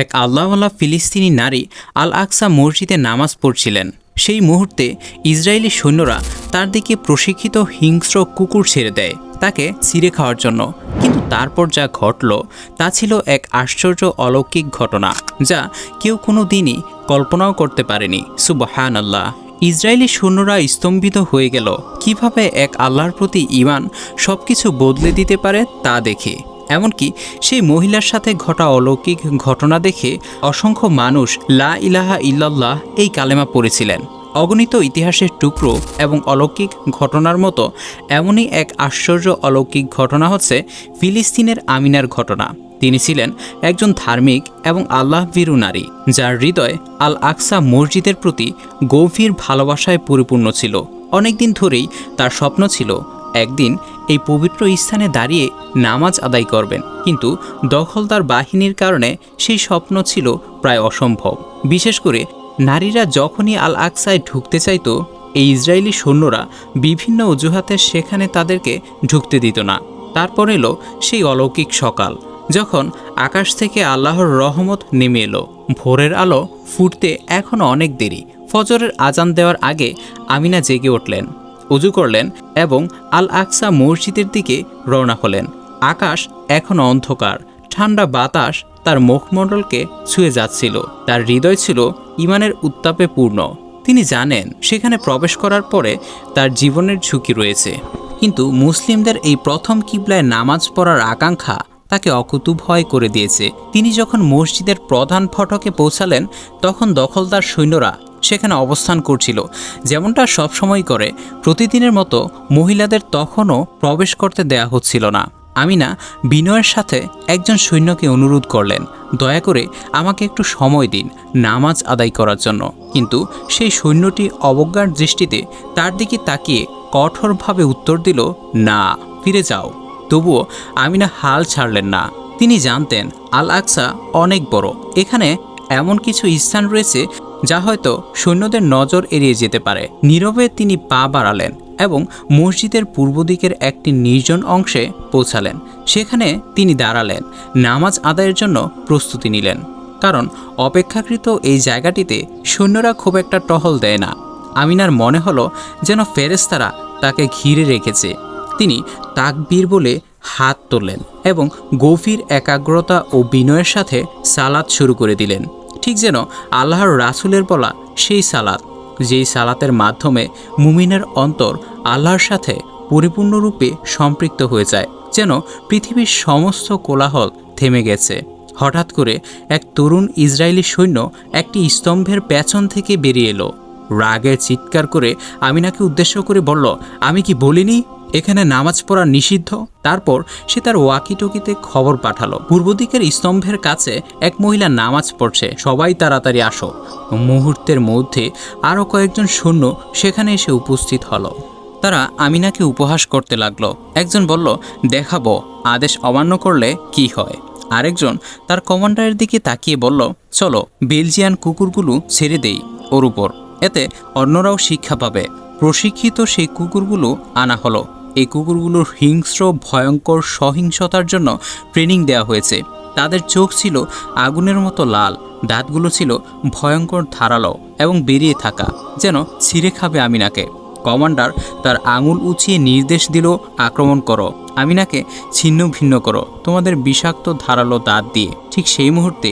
এক আল্লাহওয়ালা ফিলিস্তিনি নারী আল আকসা মসজিদে নামাজ পড়ছিলেন। সেই মুহূর্তে ইসরায়েলি সৈন্যরা তার দিকে প্রশিক্ষিত হিংস্র কুকুর ছেড়ে দেয় তাকে ছিঁড়ে খাওয়ার জন্য। কিন্তু তারপর যা ঘটল, তা ছিল এক আশ্চর্য অলৌকিক ঘটনা, যা কেউ কোনো দিনই কল্পনাও করতে পারেনি। সুবহান আল্লাহ ইসরায়েলি সৈন্যরা স্তম্ভিত হয়ে গেল। কীভাবে এক আল্লাহর প্রতি ইমান সব কিছু বদলে দিতে পারে তা দেখে এমনকি সেই মহিলার সাথে ঘটা অলৌকিক ঘটনা দেখে অসংখ্য মানুষ লা ইলাহা ইল্লাল্লাহ এই কালেমা পড়েছিলেন। অগণিত ইতিহাসের টুকরো এবং অলৌকিক ঘটনার মতো এমনই এক আশ্চর্য অলৌকিক ঘটনা হচ্ছে ফিলিস্তিনের আমিনার ঘটনা। তিনি ছিলেন একজন ধার্মিক এবং আল্লাহ ভীরু নারী, যার হৃদয় আল আকসা মসজিদের প্রতি গভীর ভালোবাসায় পরিপূর্ণ ছিল। অনেকদিন ধরেই তার স্বপ্ন ছিল একদিন এই পবিত্র স্থানে দাঁড়িয়ে নামাজ আদায় করবেন। কিন্তু দখলদার বাহিনীর কারণে সেই স্বপ্ন ছিল প্রায় অসম্ভব। বিশেষ করে নারীরা যখনই আল আকসায় ঢুকতে চাইতো, এই ইসরায়েলি সৈন্যরা বিভিন্ন অজুহাতে সেখানে তাদেরকে ঢুকতে দিত না। তারপর এলো সেই অলৌকিক সকাল, যখন আকাশ থেকে আল্লাহর রহমত নেমে এলো। ভোরের আলো ফুটতে এখনও অনেক দেরি। ফজরের আজান দেওয়ার আগে আমিনা জেগে উঠলেন। উজু করলেন এবং আল আকসা মসজিদের দিকে রওনা হলেন। আকাশ এখনও অন্ধকার। ঠান্ডা বাতাস তার মুখমণ্ডলকে ছুঁয়ে যাচ্ছিল। তার হৃদয় ছিল ইমানের উত্তাপে পূর্ণ। তিনি জানেন, সেখানে প্রবেশ করার পরে তার জীবনের ঝুঁকি রয়েছে। কিন্তু মুসলিমদের এই প্রথম কিবলায় নামাজ পড়ার আকাঙ্ক্ষা তাকে অকুতুভয় করে দিয়েছে। তিনি যখন মসজিদের প্রধান ফটকে পৌঁছালেন, তখন দখলদার সৈন্যরা সেখানে অবস্থান করছিল। যেমনটা সবসময় করে, প্রতিদিনের মতো মহিলাদের তখনও প্রবেশ করতে দেয়া হচ্ছিল না। আমিনা বিনয়ের সাথে একজন সৈন্যকে অনুরোধ করলেন, দয়া করে আমাকে একটু সময় দিন নামাজ আদায় করার জন্য। কিন্তু সেই সৈন্যটি অবজ্ঞার দৃষ্টিতে তার দিকে তাকিয়ে কঠোরভাবে উত্তর দিল, না, ফিরে যাও। তবুও আমিনা হাল ছাড়লেন না। তিনি জানতেন আল আকসা অনেক বড়। এখানে এমন কিছু স্থান রয়েছে যা হয়তো সৈন্যদের নজর এড়িয়ে যেতে পারে। নীরবে তিনি পা বাড়ালেন এবং মসজিদের পূর্ব দিকের একটি নির্জন অংশে পৌঁছালেন। সেখানে তিনি দাঁড়ালেন, নামাজ আদায়ের জন্য প্রস্তুতি নিলেন। কারণ অপেক্ষাকৃত এই জায়গাটিতে সৈন্যরা খুব একটা টহল দেয় না। আমিনার মনে হলো যেন ফেরেস্তারা তাকে ঘিরে রেখেছে। তিনি তাকবীর বলে হাত তোলেন এবং গভীর একাগ্রতা ও বিনয়ের সাথে সালাদ শুরু করে দিলেন। ঠিক যেন আল্লাহর রাসুলের বলা সেই সালাত, যেই সালাতের মাধ্যমে মুমিনের অন্তর আল্লাহর সাথে পরিপূর্ণরূপে সম্পৃক্ত হয়ে যায়, যেন পৃথিবীর সমস্ত কোলাহল থেমে গেছে। হঠাৎ করে এক তরুণ ইসরায়েলি সৈন্য একটি স্তম্ভের পেছন থেকে বেরিয়ে এলো। রাগে চিৎকার করে আমিনাকে উদ্দেশ্য করে বলল, আমি কি বলিনি? এখানে নামাজ পড়া নিষিদ্ধ? তারপর সে তার ওয়াকিটকিতে খবর পাঠালো। পূর্ব দিকের স্তম্ভের কাছে এক মহিলা নামাজ পড়ছে। সবাই তাড়াতাড়ি আসো। মুহূর্তের মধ্যে আরও কয়েকজন সৈন্য সেখানে এসে উপস্থিত হলো। তারা আমিনাকে উপহাস করতে লাগল। একজন বলল, দেখাবো। আদেশ অমান্য করলে কি হয়? আরেকজন তার কমান্ডারের দিকে তাকিয়ে বলল, চলো, বেলজিয়ান কুকুরগুলো ছেড়ে দেই ওর উপর। এতে অন্যরাও শিক্ষা পাবে। প্রশিক্ষিত সেই কুকুরগুলো আনা হলো। এই কুকুরগুলোর হিংস্র, ভয়ঙ্কর, সহিংসতার জন্য ট্রেনিং দেওয়া হয়েছে। তাদের চোখ ছিল আগুনের মতো লাল, দাঁতগুলো ছিল ভয়ঙ্কর ধারালো এবং বেরিয়ে থাকা, যেন ছিঁড়ে খাবে আমিনাকে। কমান্ডার তার আঙুল উঁচিয়ে নির্দেশ দিল, আক্রমণ করো। আমিনাকে ছিন্ন ভিন্ন করো। তোমাদের বিষাক্ত ধারালো দাঁত দিয়ে। ঠিক সেই মুহূর্তে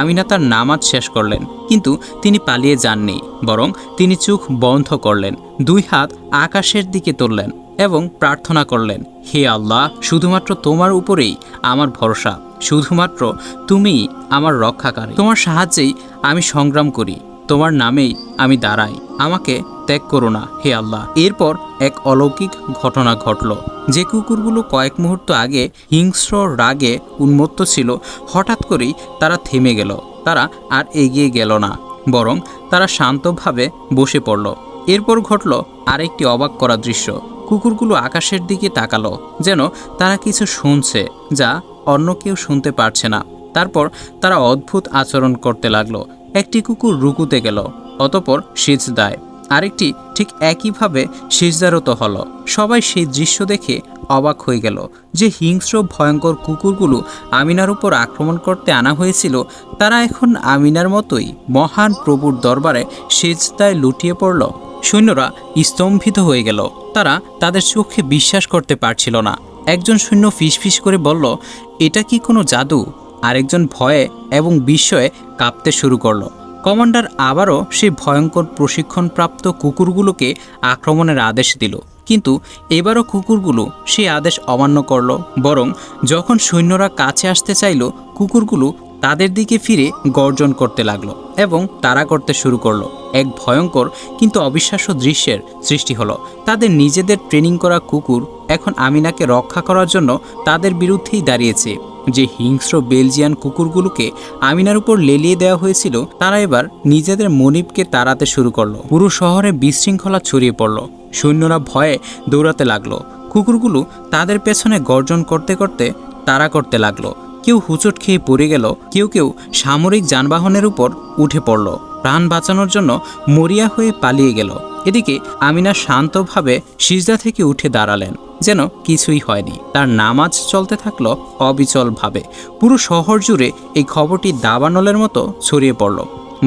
আমিনা তার নামাজ শেষ করলেন, কিন্তু তিনি পালিয়ে যাননি, বরং তিনি চোখ বন্ধ করলেন, দুই হাত আকাশের দিকে তুললেন এবং প্রার্থনা করলেন, হে আল্লাহ, শুধুমাত্র তোমার উপরেই আমার ভরসা, শুধুমাত্র তুমিই আমার রক্ষাকারী। তোমার সাহায্যেই আমি সংগ্রাম করি, তোমার নামেই আমি দাঁড়াই, আমাকে ত্যাগ করো না, হে আল্লাহ। এরপর এক অলৌকিক ঘটনা ঘটল। যে কুকুরগুলো কয়েক মুহূর্ত আগে হিংস্র রাগে উন্মত্ত ছিল, হঠাৎ করেই তারা থেমে গেল। তারা আর এগিয়ে গেল না, বরং তারা শান্তভাবে বসে পড়ল। এরপর ঘটল আরেকটি অবাক করা দৃশ্য। কুকুরগুলো আকাশের দিকে তাকালো, যেন তারা কিছু শুনছে যা অন্য কেউ শুনতে পারছে না। তারপর তারা অদ্ভুত আচরণ করতে লাগল। একটি কুকুর রুকুতে গেল, অতপর সিজদায় আরেকটি ঠিক একইভাবে সিজদারত হলো। সবাই সেই দৃশ্য দেখে অবাক হয়ে গেল যে হিংস্র, ভয়ঙ্কর কুকুরগুলো আমিনার উপর আক্রমণ করতে আনা হয়েছিল। তারা এখন আমিনার মতোই মহান প্রভুর দরবারে সেজদায় লুটিয়ে পড়ল। সৈন্যরা স্তম্ভিত হয়ে গেল। তারা তাদের চোখে বিশ্বাস করতে পারছিল না। একজন সৈন্য ফিসফিস করে বলল, এটা কি কোনো জাদু? আরেকজন ভয়ে এবং বিস্ময়ে কাঁপতে শুরু করল। কমান্ডার আবারও সেই ভয়ঙ্কর প্রশিক্ষণপ্রাপ্ত কুকুরগুলোকে আক্রমণের আদেশ দিল। কিন্তু এবারও কুকুরগুলো সেই আদেশ অমান্য করল, বরং যখন সৈন্যরা কাছে আসতে চাইল, কুকুরগুলো তাদের দিকে ফিরে গর্জন করতে লাগল এবং তারা করতে শুরু করল। এক ভয়ঙ্কর কিন্তু অবিশ্বাস্য দৃশ্যের সৃষ্টি হলো। তাদের নিজেদের ট্রেনিং করা কুকুর এখন আমিনাকে রক্ষা করার জন্য তাদের বিরুদ্ধেই দাঁড়িয়েছে। যে হিংস্র বেলজিয়ান কুকুরগুলোকে আমিনার উপর লেলিয়ে দেওয়া হয়েছিল, তারা এবার নিজেদের মনিবকে তাড়াতে শুরু করল। পুরো শহরে বিশৃঙ্খলা ছড়িয়ে পড়ল। সৈন্যরা ভয়ে দৌড়াতে লাগল। কুকুরগুলো তাদের পেছনে গর্জন করতে করতে তাড়া করতে লাগল। কেউ হুচট খেয়ে পড়ে গেল, কেউ কেউ সামরিক যানবাহনের উপর উঠে পড়ল। প্রাণ বাঁচানোর জন্য মরিয়া হয়ে পালিয়ে গেল। এদিকে আমিনা শান্তভাবে সিজদা থেকে উঠে দাঁড়ালেন, যেন কিছুই হয়নি। তার নামাজ চলতে থাকল অবিচলভাবে। পুরো শহর জুড়ে এই খবরটি দাবানলের মতো ছড়িয়ে পড়ল।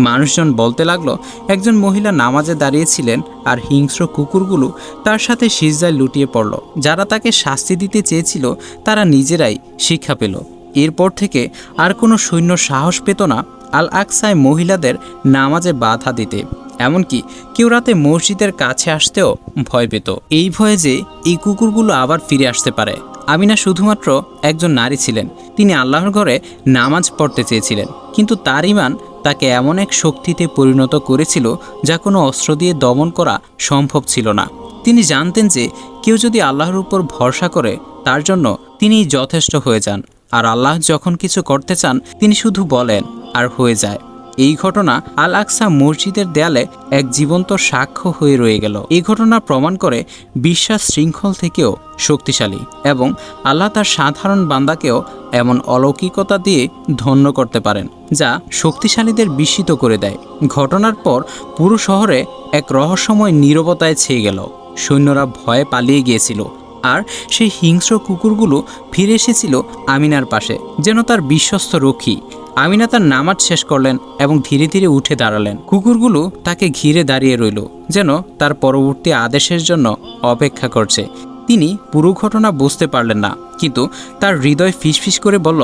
মানুষজন বলতে লাগল, একজন মহিলা নামাজে দাঁড়িয়েছিলেন আর হিংস্র কুকুরগুলো তার সাথে সিজদায় লুটিয়ে পড়ল। যারা তাকে শাস্তি দিতে চেয়েছিল, তারা নিজেরাই শিক্ষা পেল। এরপর থেকে আর কোনো সৈন্য সাহস পেত না আল আকসায় মহিলাদের নামাজে বাধা দিতে। এমনকি কেউ রাতে মসজিদের কাছে আসতেও ভয় পেত। এই ভয়ে যে এই কুকুরগুলো আবার ফিরে আসতে পারে। আমিনা শুধুমাত্র একজন নারী ছিলেন। তিনি আল্লাহর ঘরে নামাজ পড়তে চেয়েছিলেন। কিন্তু তার ইমান তাকে এমন এক শক্তিতে পরিণত করেছিল যা কোনো অস্ত্র দিয়ে দমন করা সম্ভব ছিল না। তিনি জানতেন যে কেউ যদি আল্লাহর উপর ভরসা করে, তার জন্য তিনি যথেষ্ট হয়ে যান। আর আল্লাহ যখন কিছু করতে চান, তিনি শুধু বলেন, আর হয়ে যায়। এই ঘটনা আল আকসা মসজিদের দেয়ালে এক জীবন্ত সাক্ষ্য হয়ে রয়ে গেল। এই ঘটনা প্রমাণ করে বিশ্বাস শৃঙ্খল থেকেও শক্তিশালী এবং আল্লাহ তার সাধারণ বান্দাকেও এমন অলৌকিকতা দিয়ে ধন্য করতে পারেন, যা শক্তিশালীদের বিস্মিত করে দেয়। ঘটনার পর পুরো শহরে এক রহস্যময় নীরবতায় ছেয়ে গেল। সৈন্যরা ভয়ে পালিয়ে গিয়েছিল। আর সেই হিংস্র কুকুরগুলো ফিরে এসেছিল আমিনার পাশে, যেন তার বিশ্বস্ত রক্ষী। আমিনা তার নামাজ শেষ করলেন এবং ধীরে ধীরে উঠে দাঁড়ালেন। কুকুরগুলো তাকে ঘিরে দাঁড়িয়ে রইল, যেন তার পরবর্তী আদেশের জন্য অপেক্ষা করছে। তিনি পুরো ঘটনা বুঝতে পারলেন না, কিন্তু তার হৃদয় ফিসফিস করে বলল,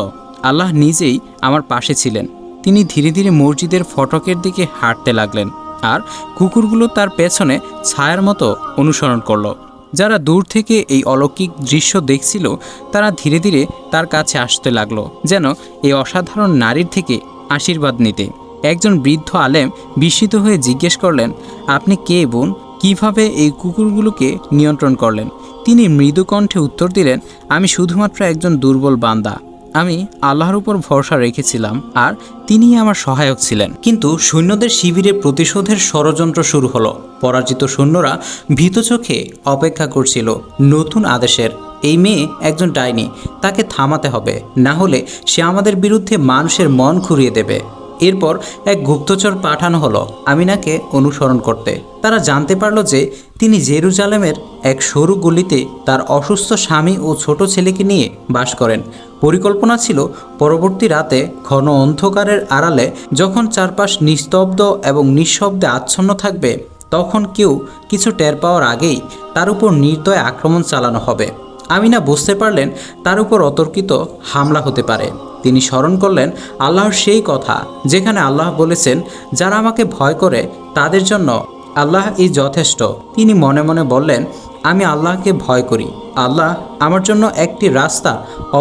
আল্লাহ নিজেই আমার পাশে ছিলেন। তিনি ধীরে ধীরে মসজিদের ফটকের দিকে হাঁটতে লাগলেন আর কুকুরগুলো তার পেছনে ছায়ার মতো অনুসরণ করল। যারা দূর থেকে এই অলৌকিক দৃশ্য দেখছিল, তারা ধীরে ধীরে তার কাছে আসতে লাগল, যেন এই অসাধারণ নারীর থেকে আশীর্বাদ নিতে। একজন বৃদ্ধ আলেম বিস্মিত হয়ে জিজ্ঞেস করলেন, আপনি কে বোন? কীভাবে এই কুকুরগুলোকে নিয়ন্ত্রণ করলেন? তিনি মৃদুকণ্ঠে উত্তর দিলেন, আমি শুধুমাত্র একজন দুর্বল বান্দা। আমি আল্লাহর উপর ভরসা রেখেছিলাম আর তিনিই আমার সহায়ক ছিলেন। কিন্তু সৈন্যদের শিবিরে প্রতিশোধের ষড়যন্ত্র শুরু হলো। পরাজিত সৈন্যরা ভীত চোখে অপেক্ষা করছিল। নতুন আদেশের, এই মেয়ে একজন ডাইনি, তাকে থামাতে হবে, না হলে সে আমাদের বিরুদ্ধে মানুষের মন ঘুরিয়ে দেবে। এরপর এক গুপ্তচর পাঠানো হলো আমিনাকে অনুসরণ করতে। তারা জানতে পারল যে তিনি জেরুজালেমের এক সরু গলিতে তার অসুস্থ স্বামী ও ছোট ছেলেকে নিয়ে বাস করেন। পরিকল্পনা ছিল পরবর্তী রাতে ঘন অন্ধকারের আড়ালে যখন চারপাশ নিস্তব্ধ এবং নিঃশব্দে আচ্ছন্ন থাকবে, তখন কেউ কিছু টের পাওয়ার আগেই তার উপর নির্দয় আক্রমণ চালানো হবে। আমিনা বুঝতে পারলেন তার উপর অতর্কিত হামলা হতে পারে। তিনি স্মরণ করলেন আল্লাহর সেই কথা, যেখানে আল্লাহ বলেছেন, যারা আমাকে ভয় করে, তাদের জন্য আল্লাহ এই যথেষ্ট। তিনি মনে মনে বললেন, আমি আল্লাহকে ভয় করি। আল্লাহ আমার জন্য একটি রাস্তা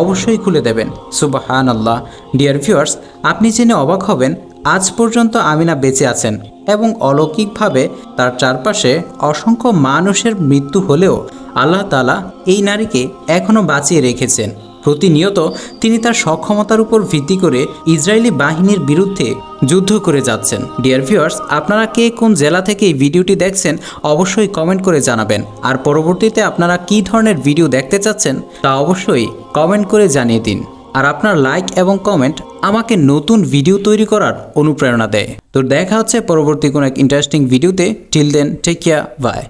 অবশ্যই খুলে দেবেন। সুবাহান আল্লাহ ডিয়ার ভিউয়ার্স আপনি জেনে অবাক হবেন, আজ পর্যন্ত আমিনা বেঁচে আছেন এবং অলৌকিকভাবে তার চারপাশে অসংখ্য মানুষের মৃত্যু হলেও আল্লাহ তালা এই নারীকে এখনও বাঁচিয়ে রেখেছেন। প্রতিনিয়ত তিনি তার সক্ষমতার উপর ভিত্তি করে ইসরায়েলি বাহিনীর বিরুদ্ধে যুদ্ধ করে যাচ্ছেন। ডিয়ার ভিউয়ার্স আপনারা কে কোন জেলা থেকে এই ভিডিওটি দেখছেন অবশ্যই কমেন্ট করে জানাবেন। আর পরবর্তীতে আপনারা কী ধরনের ভিডিও দেখতে চাচ্ছেন তা অবশ্যই কমেন্ট করে জানিয়ে দিন। আর আপনার লাইক এবং কমেন্ট আমাকে নতুন ভিডিও তৈরি করার অনুপ্রেরণা দেয়। তো দেখা হচ্ছে পরবর্তী কোনো এক ইন্টারেস্টিং ভিডিওতে। Till then take care bye